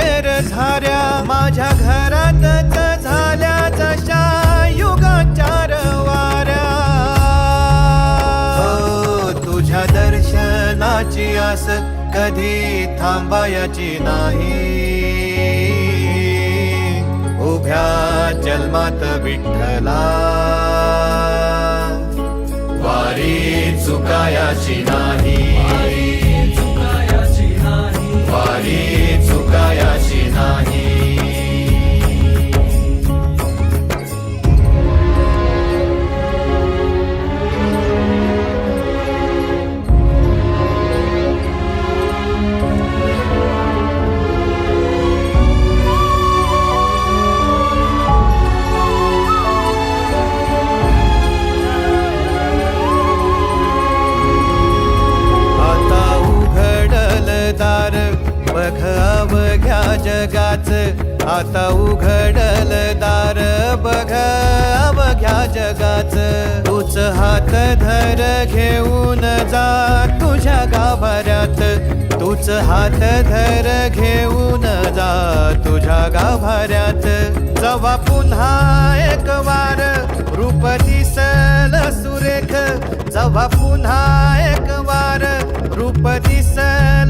शेर झाऱ्या माझ्या घरातच झाल्या जशा युगाचार वाऱ्या. हो, तुझ्या दर्शनाची आस कधी थांबायची नाही. उभ्या जन्मात विठ्ठला. वारी चुकायाची नाही. वारी चुकायाची नाही. वारी चुक आता बघ अवघ्या जगाच. आता उघडल दार बघ अवघ्या जगाच. तूच हात धर घेऊन जा तुझ्या गाभाऱ्यात. तूच हात धर घेऊन जा तुझ्या गाभाऱ्यात. जवा पुन्हा एक वार रूप दिसल सुरेख. जवा पुन्हा एक वार रूप दिसल